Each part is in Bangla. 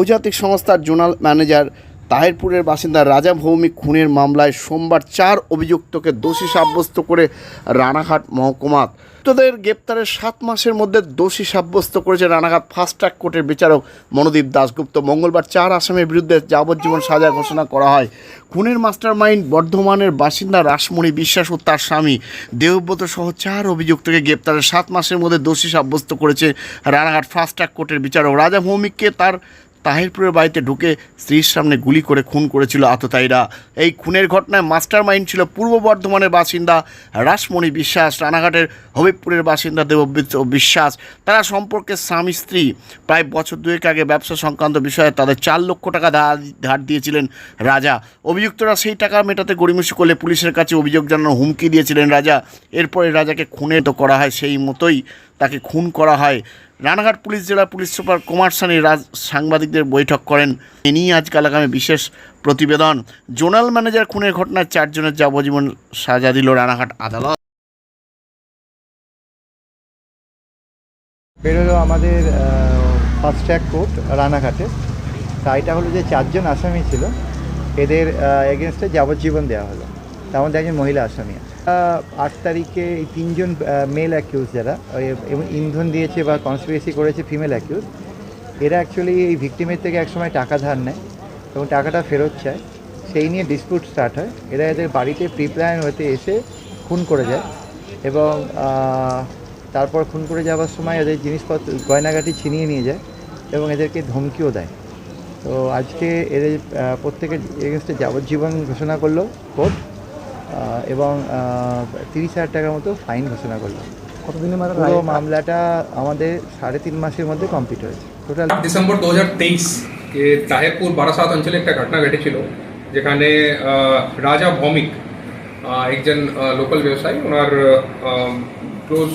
বহুজাতিক সংস্থার জোনাল ম্যানেজার তাহিরপুরের বাসিন্দা রাজা ভৌমিক খুনের মামলায় সোমবার চার অভিযুক্তকে দোষী সাব্যস্ত করে রানাঘাট মহকুমা তোদের গ্রেপ্তারের সাত মাসের মধ্যে দোষী সাব্যস্ত করেছে রানাঘাট ফাস্ট ট্র্যাক কোর্টের বিচারক মনোদীপ দাশগুপ্ত। মঙ্গলবার চার আসামের বিরুদ্ধে যাবজ্জীবন সাজা ঘোষণা করা হয়। খুনের মাস্টার মাইন্ড বর্ধমানের বাসিন্দা রাসমণি বিশ্বাস ও তার স্বামী দেবব্রত সহ চার অভিযুক্তকে গ্রেপ্তারের সাত মাসের মধ্যে দোষী সাব্যস্ত করেছে রানাঘাট ফাস্ট ট্র্যাক কোর্টের বিচারক। রাজা ভৌমিককে তার তাহিরপুরের বাড়িতে ঢুকে স্ত্রীর সামনে গুলি করে খুন করেছিল আততায়ীরা এই খুনের ঘটনায় মাস্টার মাইন্ড ছিল পূর্ব বর্ধমানের বাসিন্দা রাসমণি বিশ্বাস। রানাঘাটের হবিবপুরের বাসিন্দা দেবব্রত বিশ্বাস। তারা সম্পর্কে স্বামী স্ত্রী। প্রায় বছর দুয়েক আগে ব্যবসা সংক্রান্ত বিষয়ে তাদের চার লক্ষ টাকা ধার দিয়েছিলেন রাজা। অভিযুক্তরা সেই টাকা মেটাতে গড়িমসি করলে পুলিশের কাছে অভিযোগ জানানোর হুমকি দিয়েছিলেন রাজা। এরপরে রাজাকে খুনে তো করা হয় সেই মতোই তাকে খুন করা হয়। রানাঘাট পুলিশ জেলা পুলিশ সুপার কুমার সানি রাজ সাংবাদিকদের বৈঠক করেন। এ নিয়ে আজকাল আগামী বিশেষ প্রতিবেদন। জোনাল ম্যানেজার খুনের ঘটনায় চারজনের যাবজ্জীবন সাজা দিল রানাঘাট আদালত। বেরোলো আমাদের ফার্স্ট ট্র্যাক কোর্ট রানাঘাটে। তা এটা হলো যে চারজন আসামি ছিল। এদের এগেনস্টে যাবজ্জীবন দেওয়া হলো। তার মধ্যে একজন মহিলা আসামি আছে। আট তারিখে এই তিনজন মেল অ্যাকিউজ যারা এবং ইন্ধন দিয়েছে বা কনস্পিরেসি করেছে ফিমেল অ্যাকিউজ এরা অ্যাকচুয়ালি এই ভিকটিমের থেকে একসময় টাকা ধার নেয় এবং টাকাটা ফেরত চায়। সেই নিয়ে ডিসপিউট স্টার্ট হয়। এরা এদের বাড়িতে প্রি প্ল্যান হতে এসে খুন করে যায় এবং তারপর খুন করে যাওয়ার সময় এদের জিনিসপত্র, গয়নাগাটি ছিনিয়ে নিয়ে যায় এবং এদেরকে ধমকিও দেয়। তো আজকে এদের প্রত্যেকের এগেনস্টে যাবজ্জীবন ঘোষণা করল কোর্ট। এবং তিরিশ হাজার টাকার মতো ফাইন ঘোষণা করল কতদিনের মাথায় পুরো মামলাটা আমাদের সাড়ে তিন মাসের মধ্যে কমপ্লিট হয়েছে। টোটাল ডিসেম্বর দু হাজার তেইশ তাহেরপুর বারাসাত অঞ্চলে একটা ঘটনা ঘটেছিল যেখানে রাজা ভৌমিক একজন লোকাল ব্যবসায়ী ওনার ক্লোজ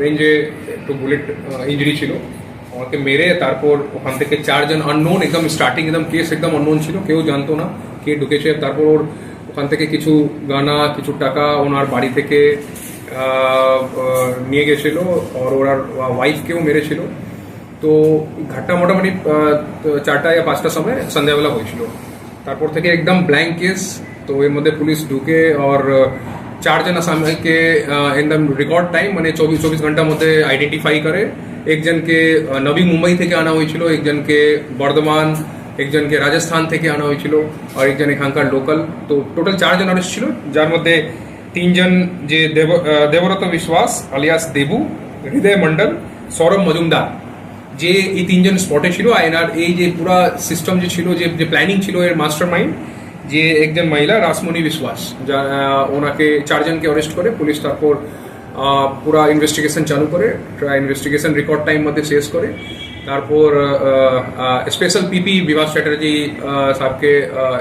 রেঞ্জে একটু বুলেট ইঞ্জুরি ছিল। ওনাকে মেরে তারপর ওখান থেকে চারজন আননোন একদম স্টার্টিং একদম কেস একদম আননোন ছিল কেউ জানতো না কে ঢুকেছে তারপর ওর ওখান থেকে কিছু গানা, কিছু টাকা ওনার বাড়ি থেকে নিয়ে গেছিল আর ওনার ওয়াইফকেও মেরেছিল। তো ঘটনা মোটামুটি চারটা या পাঁচটার সময় সন্ধ্যাবেলা হয়েছিল। তারপর থেকে একদম ব্ল্যাঙ্ক কেস তো এর মধ্যে পুলিশ ঢুকে আর চারজন আসামিকে একদম রেকর্ড টাইম মানে চব্বিশ চব্বিশ ঘণ্টার মধ্যে আইডেন্টিফাই করে। একজনকে নবী মুম্বাই থেকে আনা হয়েছিল, একজনকে বর্ধমান একজনকে রাজস্থান থেকে আনা হয়েছিল, আর একজন এখানকার লোকাল তো টোটাল চারজন অ্যারেস্ট ছিল, যার মধ্যে তিনজন যে দেব দেবরত বিশ্বাস আলিয়াস দেবু, হৃদয় মন্ডল সৌরভ মজুমদার। যে এই তিনজন স্পটে ছিল, আর এই যে পুরা সিস্টেম যে ছিল, যে যে প্ল্যানিং ছিল এর মাস্টার মাইন্ড যে একজন মহিলা রাসমণি বিশ্বাস, যা ওনাকে চারজনকে অ্যারেস্ট করে, পুলিশ তারপর পুরা ইনভেস্টিগেশন চালু করে ইনভেস্টিগেশন রেকর্ড টাইম মধ্যে শেষ করে। তারপর স্পেশাল পিপি বিভাস চ্যাটার্জি সাহেবকে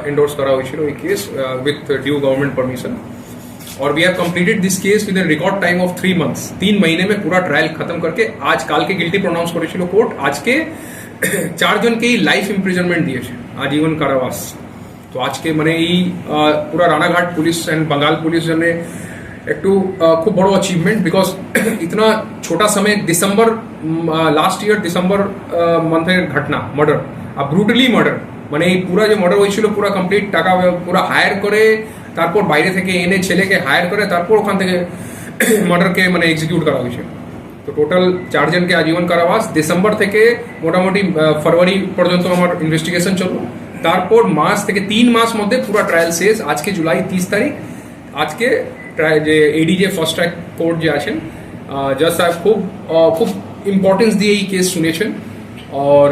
এন্ডোর্স করা হয়েছিল এই case with due government permission और we have completed this case with record time of three months तीन महीने में पूरा ट्रायल खत्म करके आज काल के गिल्टी प्रोनाउंस कर कोर्ट, आज के चार जन के लाइफ इम्प्रिजनमेंट दिए आजीवन कारावास. तो आज के मैंने uh, पूरा Ranaghat police and Bengal police ने একটু খুব বড় অচিভমেন্ট বিকজ ইতনা ছোটা সময় ডিসেম্বর লাস্ট ইয়ার ডিসেম্বর মান্থের ঘটনা মার্ডার আর ব্রুটালি মার্ডার মানে এই পুরা যে মার্ডার হয়েছিল, পুরা কমপ্লিট টাকা, পুরা হায়ার করে, তারপর বাইরে থেকে এনে ছেলেকে হায়ার করে, তারপর ওখান থেকে মার্ডারকে মানে এক্সিকিউট করা হয়েছে। তো টোটাল চারজনকে আজীবন কারাবাস। ডিসেম্বর থেকে মোটামুটি ফেব্রুয়ারি পর্যন্ত আমার ইনভেস্টিগেশন চলল। তারপর মাস থেকে তিন মাস মধ্যে পুরো ট্রায়াল শেষ। আজকে জুলাই তিরিশ তারিখ। আজকে ট্রায়াল যে এডি যে ফার্স্ট ট্র্যাক কোর্ট যে আছেন জাজ সাহেব খুব আহ, খুব ইম্পর্টেন্স দিয়ে এই কেস শুনেছেন और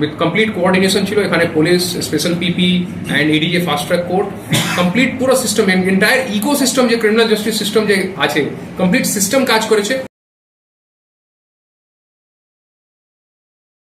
विथ कंप्लीट कोऑर्डिनेशन ছিল এখানে police special PP and ED যে ফাস্ট ট্র্যাক কোর্ট কমপ্লিট পুরো সিস্টেম এন্টায়ার ইকোসিস্টেম যে ক্রিমিনাল জাস্টিস সিস্টেম যে আছে কমপ্লিট সিস্টেম কাজ করেছে